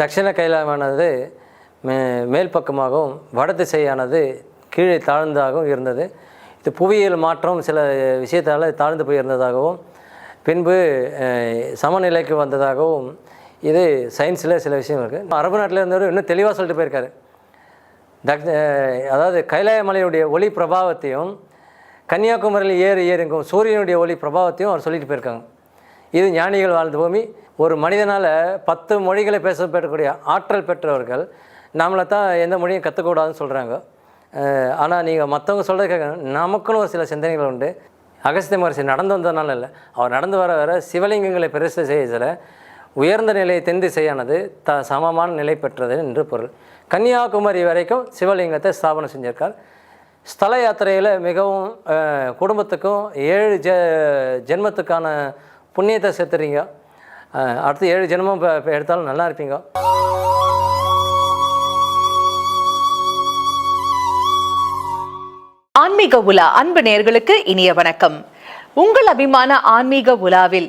தட்சிண கைலாயமானது மே மேல் பக்கமாகவும் வட திசையானது கீழே தாழ்ந்ததாகவும் இருந்தது. இது புவியியல் மாற்றம் சில விஷயத்தால் தாழ்ந்து போயிருந்ததாகவும் பின்பு சமநிலைக்கு வந்ததாகவும் இது சயின்ஸில் சில விஷயம் இருக்குது அரபு நாட்டில் இருந்தவர் இன்னும் தெளிவாக சொல்லிட்டு போயிருக்காரு. தக் அதாவது கைலாய மலையுடைய ஒளி பிரபாவத்தையும் கன்னியாகுமரியில் ஏறு ஏறிங்கும் சூரியனுடைய ஒளி பிரபாவத்தையும் அவர் சொல்லிட்டு போயிருக்காங்க. இது ஞானிகள் வாழ்ந்த பூமி. ஒரு மனிதனால் பத்து மொழிகளை பேசப்படக்கூடிய ஆற்றல் பெற்றவர்கள் நம்மளை தான் எந்த மொழியும் கற்றுக்கூடாதுன்னு சொல்கிறாங்க ஆனால் நீங்கள் மற்றவங்க சொல்கிறது நமக்குன்னு ஒரு சில சிந்தனைகள் உண்டு. அகஸ்திய மகர்ஷி நடந்து வந்ததுனால இல்லை அவர் நடந்து வர வர சிவலிங்கங்களை பெருசு செய்ததில் உயர்ந்த நிலையை தென் செய்யானது த சமமான நிலை பெற்றது என்று பொருள். கன்னியாகுமரி வரைக்கும் சிவலிங்கத்தை ஸ்தாபனம் செஞ்சிருக்கார். ஸ்தல யாத்திரையில் மிகவும் குடும்பத்துக்கும் ஏழு ஜ ஜென்மத்துக்கான புண்ணியத்தை சேர்த்துறீங்க அடுத்து ஏழு ஜென்மம் இப்போ எடுத்தாலும் நல்லா இருப்பீங்க. ஆன்மீக உலா அன்பு நேர்களுக்கு இனிய வணக்கம். உங்கள் அபிமான ஆன்மீக உலாவில்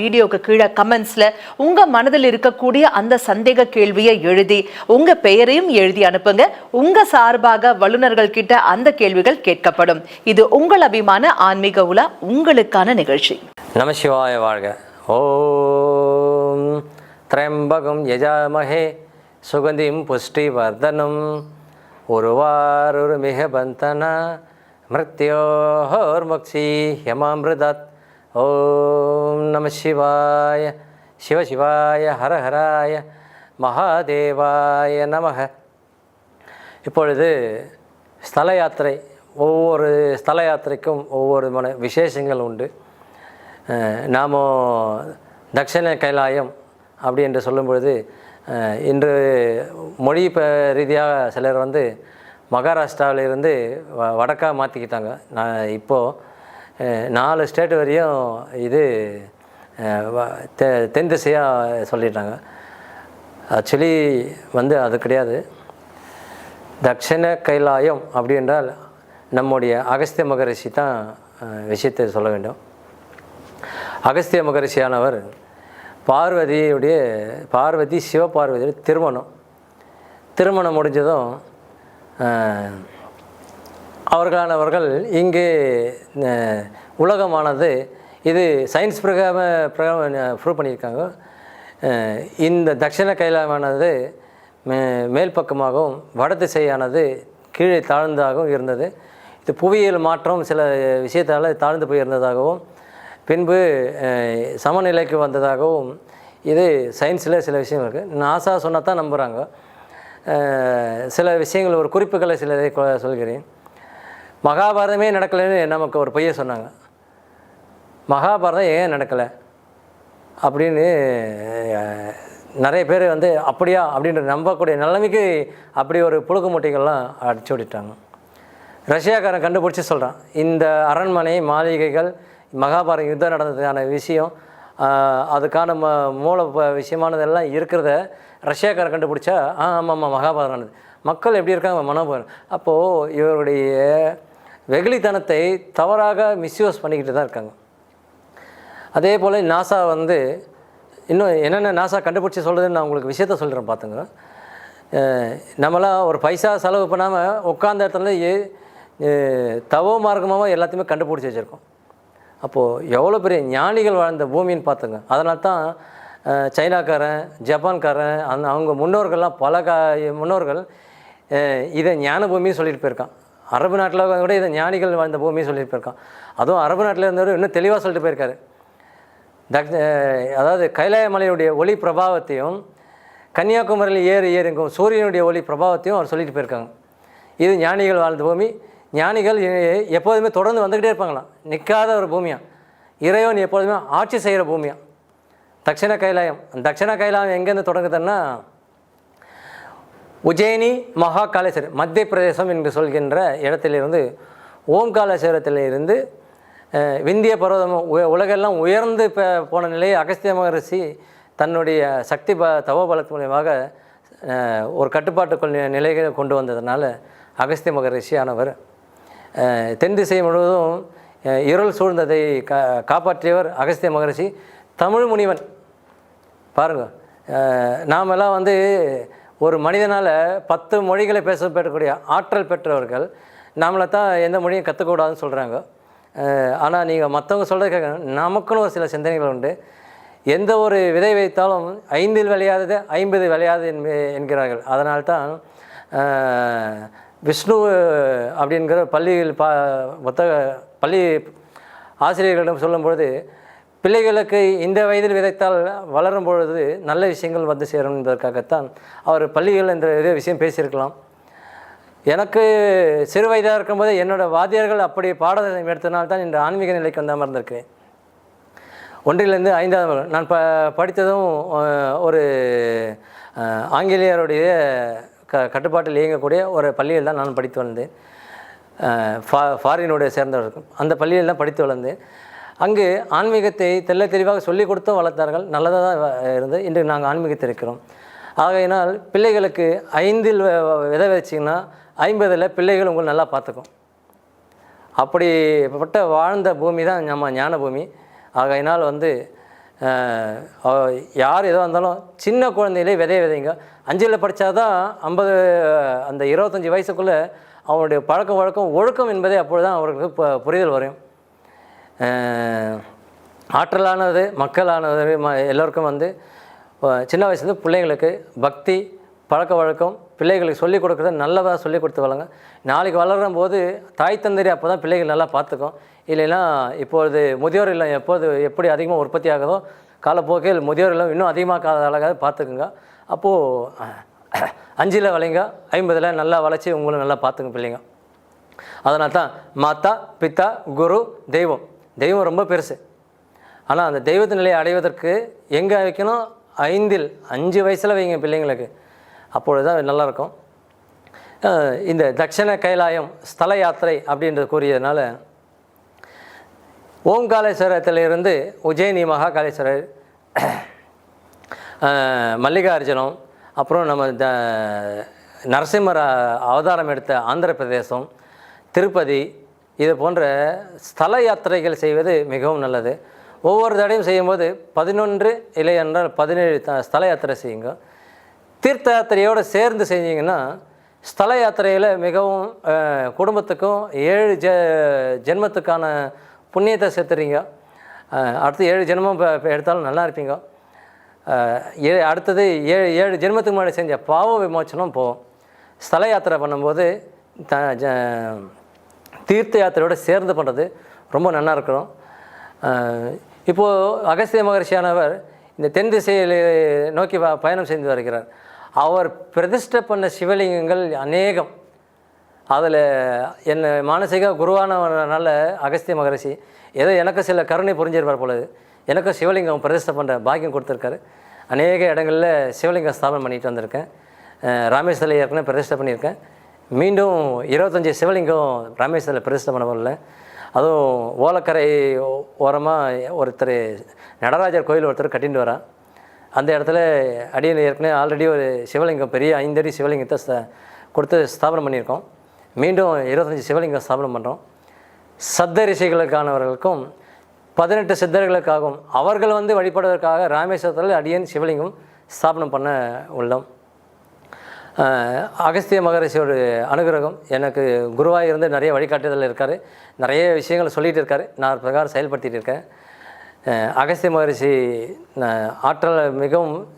வீடியோக்கு கீழே கமெண்ட்ஸில் உங்கள் மனதில் இருக்கக்கூடிய அந்த சந்தேக கேள்வியை எழுதி உங்கள் பெயரையும் எழுதி அனுப்புங்க. உங்கள் சார்பாக வல்லுநர்கள் கிட்ட அந்த கேள்விகள் கேட்கப்படும். இது உங்கள் அபிமான ஆன்மீக உலா உங்களுக்கான நிகழ்ச்சி. நமசிவாய வாழ்க. ஓம் திரம்பகம் யஜாமகே சுகந்திம் புஷ்டி வர்தனம் ஒருவாரொரு மிக பந்தன. மிருத்யோர்முக்ஷி யமாமிருதத். ஓம் நம சிவாய சிவசிவாய ஹரஹராய மகாதேவாய நமக. இப்பொழுது ஸ்தல யாத்திரை ஒவ்வொரு ஸ்தல யாத்திரைக்கும் ஒவ்வொரு மன விசேஷங்கள் உண்டு. நாம் தக்ஷண கைலாயம் அப்படி என்று சொல்லும் பொழுது இன்று மொழி ரீதியாக சிலர் வந்து மகாராஷ்டிராவிலிருந்து வ மாற்றிக்கிட்டாங்க நான் இப்போது நாலு ஸ்டேட் வரையும் இது தெ தென் திசையாக சொல்லிட்டாங்க. ஆக்சுவலி வந்து அது கிடையாது. தட்சிண கைலாயம் அப்படி என்றால் நம்முடைய அகஸ்திய மகரிஷி தான் விஷயத்தை சொல்ல வேண்டும். அகஸ்திய மகரிஷியானவர் பார்வதியுடைய பார்வதி சிவபார்வதியுடைய திருமணம். திருமணம் முடிஞ்சதும் அவர்களானவர்கள் இங்கே உலகமானது. இது சயின்ஸ் பிரகாம பிரகாரம் ப்ரூவ் பண்ணியிருக்காங்க. இந்த தட்சிண கைலாமானது மே மேல் பக்கமாகவும் வட திசையானது கீழே தாழ்ந்ததாகவும் இருந்தது. இது புவியியல் மாற்றம் சில விஷயத்தால் தாழ்ந்து போயிருந்ததாகவும் பின்பு சமநிலைக்கு வந்ததாகவும் இது சயின்ஸில் சில விஷயங்கள் இருக்குது நாசா சொன்னால் தான் நம்புகிறாங்க சில விஷயங்கள் ஒரு குறிப்புகளை சிலதை சொல்கிறேன். மகாபாரதமே நடக்கலைன்னு நமக்கு ஒரு பையன் சொன்னாங்க. மகாபாரதம் ஏன் நடக்கலை? அப்படின்னு நிறைய பேர் வந்து அப்படியா? அப்படின்ற நம்பக்கூடிய நிலைமைக்கு அப்படி ஒரு புழுக்கு மூட்டைகள்லாம் அடிச்சு விட்டுட்டாங்க. ரஷ்யாக்காரன் கண்டுபிடிச்சி சொல்கிறான் இந்த அரண்மனை மாளிகைகள் மகாபாரத யுத்தம் நடந்ததுக்கான விஷயம் அதுக்கான ம மூல விஷயமானதெல்லாம் இருக்கிறத ரஷ்யாக்காரன் கண்டுபிடிச்சா ஆ ஆமாம் ஆமாம் மகாபாரதம் நடந்தது. மக்கள் எப்படி இருக்காங்க? மனோபாரம் அப்போது இவருடைய வெகுளித்தனத்தை தவறாக மிஸ்யூஸ் பண்ணிக்கிட்டு தான் இருக்காங்க. அதே போல் நாசா வந்து இன்னும் என்னென்ன நாசா கண்டுபிடிச்சி சொல்கிறதுன்னு நான் உங்களுக்கு விஷயத்த சொல்கிறேன் பார்த்துங்க நம்மளாம் ஒரு பைசா செலவு பண்ணாமல் உட்காந்த இடத்துல தவ தவோ மார்க்கமாக எல்லாத்தையுமே கண்டுபிடிச்சி வச்சுருக்கோம். அப்போது எவ்வளோ பெரிய ஞானிகள் வாழ்ந்த பூமின்னு பார்த்துங்க அதனால தான் சைனாக்காரன் ஜப்பான்காரன் அந்த அவங்க முன்னோர்கள்லாம் பல கா முன்னோர்கள் இதை ஞான பூமின்னு சொல்லிட்டு போயிருக்கான். அரபு நாட்டில் கூட இதை ஞானிகள் வாழ்ந்த பூமின்னு சொல்லிட்டு போயிருக்கான் அதுவும் அரபு நாட்டில் இருந்தவர் இன்னும் தெளிவாக சொல்லிட்டு போயிருக்காரு. தக் அதாவது கைலாய மலையுடைய ஒளி பிரபாவத்தையும் கன்னியாகுமரியில் ஏறு ஏறுங்கும் சூரியனுடைய ஒளி பிரபாவத்தையும் அவர் சொல்லிட்டு போயிருக்காங்க. இது ஞானிகள் வாழ்ந்த பூமி. ஞானிகள் எப்போதுமே தொடர்ந்து வந்துக்கிட்டே இருப்பாங்களாம். நிற்காத ஒரு பூமியாக இறைவன் எப்போதுமே ஆட்சி செய்கிற பூமியாக தட்சிண கைலாயம். அந்த தட்சிண கைலாயம் எங்கேருந்து தொடங்குதுன்னா உஜ்ஜயினி மகாகாலேஸ்வரர் மத்திய பிரதேசம் என்று சொல்கின்ற இடத்திலிருந்து ஓம்காலேஸ்வரத்திலிருந்து விந்திய பர்வதம் உலகெல்லாம் உயர்ந்து போன நிலையை அகஸ்திய மகரிஷி தன்னுடைய சக்தி ப தவபலத்து மூலியமாக ஒரு கட்டுப்பாட்டுக்குள் நிலைகளை கொண்டு வந்ததுனால அகஸ்திய மகரிஷியானவர் தென் திசை முழுவதும் இருள் சூழ்ந்ததை கா காப்பாற்றியவர் அகஸ்திய மகரிஷி. தமிழ் முனிவன். பாருங்கள் நாமெல்லாம் வந்து ஒரு மனிதனால் பத்து மொழிகளை பேச பெறக்கூடிய ஆற்றல் பெற்றவர்கள் நம்மளை தான் எந்த மொழியும் கற்றுக்கூடாதுன்னு சொல்கிறாங்க ஆனால் நீங்கள் மற்றவங்க சொல்கிறதுக்காக நமக்குன்னு ஒரு சில சிந்தனைகள் உண்டு. எந்த ஒரு விதை வைத்தாலும் ஐந்தில் விளையாதது ஐம்பது விளையாது என்ப- என்கிறார்கள். அதனால்தான் விஷ்ணு அப்படிங்கிற பள்ளியில் பா புத்தக பள்ளி ஆசிரியர்களிடம் சொல்லும்பொழுது பிள்ளைகளுக்கு இந்த வயதில் விதைத்தால் வளரும் பொழுது நல்ல விஷயங்கள் வந்து சேரும் என்பதற்காகத்தான் அவர் பள்ளிகள் என்ற இதே விஷயம் பேசியிருக்கலாம். எனக்கு சிறு வயதாக இருக்கும்போது என்னோட வாத்தியர்கள் அப்படி பாடம் எடுத்தனால்தான் இந்த ஆன்மீக நிலைக்கு வந்த அமர்ந்திருக்கிறேன் ஒன்றிலிருந்து ஐந்தாவது நான் ப படித்ததும் ஒரு ஆங்கிலேயருடைய க கட்டுப்பாட்டில் இயங்கக்கூடிய ஒரு பள்ளியில் தான் நான் படித்து வந்தேன் ஃபா ஃபாரினுடைய சேர்ந்தவர்கள் அந்த பள்ளியில் தான் படித்து வளர்ந்தேன். அங்கு ஆன்மீகத்தை தெல்ல தெளிவாக சொல்லிக் கொடுத்தும் வளர்த்தார்கள். நல்லதாக தான் இருந்து இன்று நாங்கள் ஆன்மீகத்தில் இருக்கிறோம் ஆகையினால் பிள்ளைகளுக்கு ஐந்தில் வ- வ- விதை வச்சிங்கன்னா ஐம்பதில் பிள்ளைகள் உங்களை நல்லா பார்த்துக்கும். அப்படிப்பட்ட வாழ்ந்த பூமி தான் நம்ம ஞான பூமி. ஆகையினால் வந்து யார் எதோ இருந்தாலும் சின்ன குழந்தையிலே விதைய விதைங்க. அஞ்சில் படித்தாதான் ஐம்பது அந்த இருபத்தஞ்சி வயசுக்குள்ளே அவனுடைய பழக்க வழக்கம் ஒழுக்கம் என்பதே அப்பொழுது தான் அவருக்கு பு- புரிதல் வரும். ஆற்றலானது மக்களானது ம எல்லோருக்கும் வந்து சின்ன வயசுலேருந்து பிள்ளைங்களுக்கு பக்தி பழக்க வழக்கம் பிள்ளைகளுக்கு சொல்லிக் கொடுக்குறத நல்லதாக சொல்லிக் கொடுத்து வளங்க நாளைக்கு வளரும் போது தாய் தந்தரி அப்போ தான் பிள்ளைகள் நல்லா பார்த்துக்கும். இல்லைன்னா இப்பொழுது முதியோர் இல்லம் எப்போது எப்படி அதிகமாக உற்பத்தி ஆகுதோ காலப்போக்கில் முதியோர் இல்லம் இன்னும் அதிகமாக அழகாக பார்த்துக்குங்க. அப்போது அஞ்சில் வளைங்க ஐம்பதில் நல்லா வளைச்சி உங்களை நல்லா பார்த்துங்க பிள்ளைங்க. அதனால தான் மாதா பித்தா குரு தெய்வம். தெய்வம் ரொம்ப பெருசு. ஆனால் அந்த தெய்வத்து நிலையை அடைவதற்கு எங்கே வைக்கணும்? ஐந்தில் அஞ்சு வயசில் வைங்க பிள்ளைங்களுக்கு. அப்பொழுது தான் நல்லாயிருக்கும். இந்த தட்சிண கைலாயம் ஸ்தல யாத்திரை அப்படின்றது கூறியதுனால ஓம்காலேஸ்வரத்திலிருந்து உஜயினி மகாகாலேஸ்வரர் அஹ் மல்லிகார்ஜுனம் அப்புறம் நம்ம த நரசிம்மர அவதாரம் எடுத்த ஆந்திர பிரதேசம் திருப்பதி இது போன்ற ஸ்தல யாத்திரைகள் செய்வது மிகவும் நல்லது. ஒவ்வொரு தடையும் செய்யும்போது பதினொன்று இல்லை என்றால் பதினேழு த ஸ்தல யாத்திரை செய்யுங்க. தீர்த்த யாத்திரையோடு சேர்ந்து செஞ்சீங்கன்னா ஸ்தல யாத்திரையில் மிகவும் குடும்பத்துக்கும் ஏழு ஜ ஜென்மத்துக்கான புண்ணியத்தை சேர்த்துறீங்க. அடுத்து ஏழு ஜென்மம் இப்போ எடுத்தாலும் நல்லா இருப்பீங்க. ஏ அடுத்தது ஏழு ஏழு ஜென்மத்துக்கு முன்னாடி செஞ்ச பாவ விமோச்சனம் போகும். ஸ்தல யாத்திரை பண்ணும்போது த ஜ தீர்த்த யாத்திரையோடு சேர்ந்து பண்ணுறது ரொம்ப நல்லா இருக்கணும் இப்போது அகஸ்திய மகர்ஷியானவர் இந்த தென் திசையில் நோக்கி பயணம் செய்து வருகிறார். அவர் பிரதிஷ்டை பண்ண சிவலிங்கங்கள் அநேகம். அதில் என்னை மானசீக குருவானவனால அகஸ்திய மகரிஷி ஏதோ எனக்கு சில கருணை புரிஞ்சிருப்பார் பொழுது எனக்கும் சிவலிங்கம் பிரதிஷ்டை பண்ணுற பாக்கியம் கொடுத்துருக்காரு. அநேக இடங்களில் சிவலிங்கம் ஸ்தாபனம் பண்ணிட்டு வந்திருக்கேன். ராமேஸ்வரில் ஏற்கனவே பிரதிஷ்டை பண்ணியிருக்கேன். மீண்டும் இருபத்தஞ்சி சிவலிங்கம் ராமேஸ்வரத்தில் பிரதிஷ்டை பண்ண அதுவும் ஓலக்கரை ஓரமாக ஒருத்தர் நடராஜர் கோயில் ஒருத்தர் கட்டிட்டு வரான் அந்த இடத்துல அடியில் ஏற்கனவே ஆல்ரெடி ஒரு சிவலிங்கம் பெரிய ஐந்தடி சிவலிங்கத்தை ஸ்த கொடுத்து ஸ்தாபனம் பண்ணியிருக்கோம். மீண்டும் இருபத்தஞ்சி சிவலிங்கம் ஸ்தாபனம் பண்ணுறோம் சத்த ரிஷிகளுக்கானவர்களுக்கும் பதினெட்டு சித்தர்களுக்காகவும் அவர்கள் வந்து வழிபடுவதற்காக ராமேஸ்வரத்தில் அடியன் சிவலிங்கம் ஸ்தாபனம் பண்ண உள்ளோம். அகஸ்திய மகரிஷியோட அனுகிரகம் எனக்கு குருவாக இருந்து நிறைய வழிகாட்டுதல் இருக்கார். நிறைய விஷயங்கள் சொல்லிகிட்டு இருக்கார். நான் பிரகாரம் செயல்படுத்திட்டு இருக்கேன். அகஸ்திய மகரிஷி ஆற்றல் மிகவும்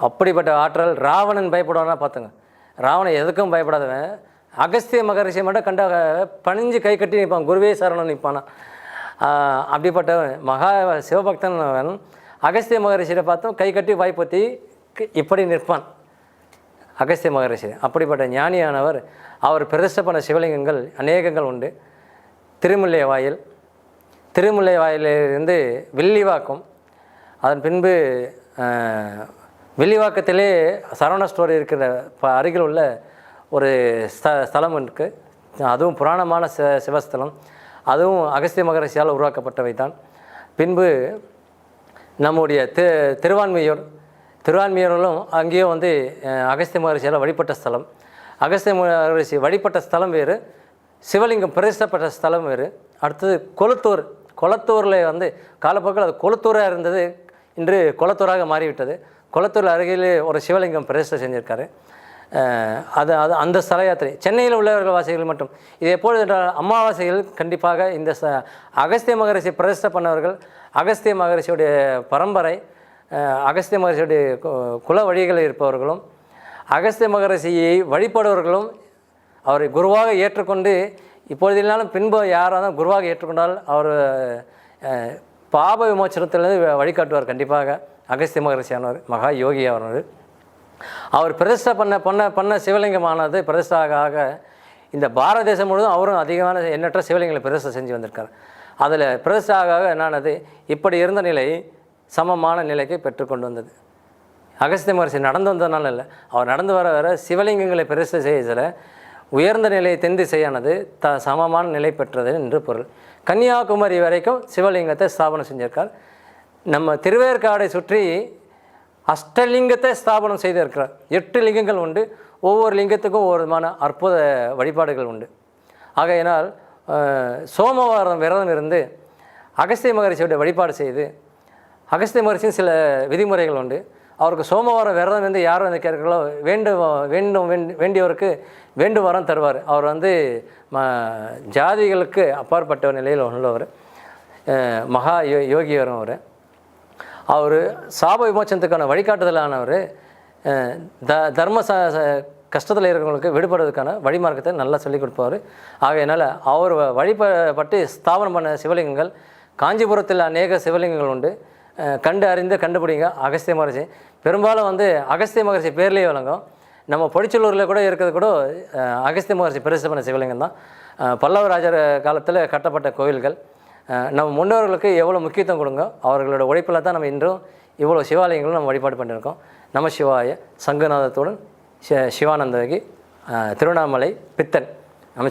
அப்படிப்பட்ட ஆற்றல் ராவணன் பயப்படுவானா பார்த்துங்க. ராவணன் எதுக்கும் பயப்படாதவன். அகஸ்திய மகரிஷியை மட்டும் கண்ட பணிஞ்சு கை கட்டி நிற்பான். குருவே சரணம் நிற்பானா. அப்படிப்பட்ட அப்படிப்பட்டவன். மகா சிவபக்தன் அவன். அகஸ்திய மகரிஷியை பார்த்தும் கை கட்டி வாய்ப்பத்தி இப்படி நிற்பான். அகஸ்திய மகரிஷி அப்படிப்பட்ட ஞானியானவர் அவர் பிரதிஷ்டை பண்ண சிவலிங்கங்கள் அநேகங்கள் உண்டு. திருமுல்லை வாயில் திருமுல்லை வாயிலிருந்து வில்லிவாக்கம் அதன் பின்பு வில்லிவாக்கத்திலே சரவண ஸ்டோர் இருக்கிற ப அருகில் உள்ள ஒரு ஸ்த ஸ்தலம் இருக்குது அதுவும் புராணமான சிவ சிவஸ்தலம். அதுவும் அகஸ்திய மகரிஷியால் உருவாக்கப்பட்டவை தான் பின்பு நம்முடைய தி திருவான்மையூர் திருவான்மியூரிலும் அங்கேயும் வந்து அகஸ்திய மகரிஷியால் வழிபட்ட ஸ்தலம். அகஸ்திய மகரிஷி வழிபட்ட ஸ்தலம் வேறு. சிவலிங்கம் பிரதிஷ்டப்பட்ட ஸ்தலம் வேறு. அடுத்தது கொளத்தூர். கொளத்தூரில் வந்து காலப்போக்கில் அது கொளத்தூராக இருந்தது. இன்று கொளத்தூராக மாறிவிட்டது. கொளத்தூர் அருகிலே ஒரு சிவலிங்கம் பிரதிஷ்டை செஞ்சுருக்காரு. அது அது அந்த ஸ்தல யாத்திரை. சென்னையில் உள்ளவர்கள் வாசிகள் மட்டும். இது எப்பொழுது என்றால் அமாவாசைகள் கண்டிப்பாக இந்த ச அகஸ்திய மகரிஷி பிரதிஷ்டை பண்ணவர்கள் அகஸ்திய மகரிஷியுடைய பரம்பரை அகஸ்திய மகரிஷியுடைய கு- குல வழிகளில் இருப்பவர்களும் அகஸ்திய மகரிஷியை வழிபடுவர்களும் அவரை குருவாக ஏற்றுக்கொண்டு இப்பொழுதில்லாலும் பின்பு யாராவது குருவாக ஏற்றுக்கொண்டால் அவர் பாப விமோச்சனத்திலிருந்து வ- வழிகாட்டுவார் கண்டிப்பாக. அகஸ்திய மகரிஷியானவர் மகா யோகியானவர் அவர் பிரதிஷ்டை பண்ண பண்ண பண்ண சிவலிங்கமானது பிரதிஷ்டாக ஆக ஆக இந்த பாரத தேசம் முழுவதும் அவரும் அதிகமான எண்ணற்ற சிவலிங்கங்களை பிரதிஷ்டை செஞ்சு வந்திருக்கார். அதில் பிரதிஷ்டாக ஆக ஆக என்னானது இப்படி இருந்த நிலை சமமான நிலைக்கு பெற்றுக்கொண்டு வந்தது. அகஸ்திய மகர்ஷி நடந்து வந்ததுனால இல்லை. அவர் நடந்து வர வர சிவலிங்கங்களை பிரதிஷ்டை செய்யல உயர்ந்த நிலை தென் திசையானது த சமமான நிலை பெற்றது என்று பொருள். கன்னியாகுமரி வரைக்கும் சிவலிங்கத்தை ஸ்தாபனம் செஞ்சிருக்கார். நம்ம திருவேற்காடை சுற்றி அஷ்டலிங்கத்தை ஸ்தாபனம் செய்திருக்கிறார். எட்டு லிங்கங்கள் உண்டு. ஒவ்வொரு லிங்கத்துக்கும் ஒவ்வொரு விதமான அற்புத வழிபாடுகள் உண்டு. ஆகையினால் சோமவாரம் விரதம் இருந்து அகஸ்திய மகரிஷியுடைய வழிபாடு செய்து அகஸ்திய மகரிஷியின் சில விதிமுறைகள் உண்டு. அவருக்கு சோமவாரம் விரதம் வந்து யார் வந்து கேட்கிறாங்களோ வேண்டும் வேண்டும் வேண்டியவருக்கு வேண்டு வரம் தருவார். அவர் வந்து ம ஜாதிகளுக்கு அப்பாற்பட்ட நிலையில் உள்ளவர். மகா யோ யோகியவரும் அவர். அவர் சாப விமோச்சனத்துக்கான வழிகாட்டுதலானவர். த தர்ம ச கஷ்டத்தில் இருக்கிறவங்களுக்கு விடுபடுறதுக்கான வழிமார்க்கத்தை நல்லா சொல்லிக் கொடுப்பார். ஆகையினால் அவர் வ- வழிபட்டு ஸ்தாபனம் பண்ண சிவலிங்கங்கள் காஞ்சிபுரத்தில் அநேக சிவலிங்கங்கள் உண்டு. கண்டு அறிந்து கண்டுபிடிங்க. அகஸ்திய மகர்ஷி. பெரும்பாலும் வந்து அகஸ்திய மகர்ஷி பேர்லேயே வழங்கும் நம்ம பொடிச்சலூரில் கூட இருக்கிறது கூட அகஸ்திய மகரிஷி பிரதிஷ்டை பண்ண சிவலிங்கம் தான். பல்லவ ராஜர் காலத்தில் கட்டப்பட்ட கோவில்கள் நம்ம முன்னோர்களுக்கு எவ்வளோ முக்கியத்துவம் கொடுங்க அவர்களோட உழைப்பில் தான் நம்ம இன்றும் இவ்வளோ சிவாலயங்களும் நம்ம வழிபாடு பண்ணியிருக்கோம் நம சிவாய சங்கநாதத்துடன் சிவானந்தகி திருவண்ணாமலை பித்தன் நம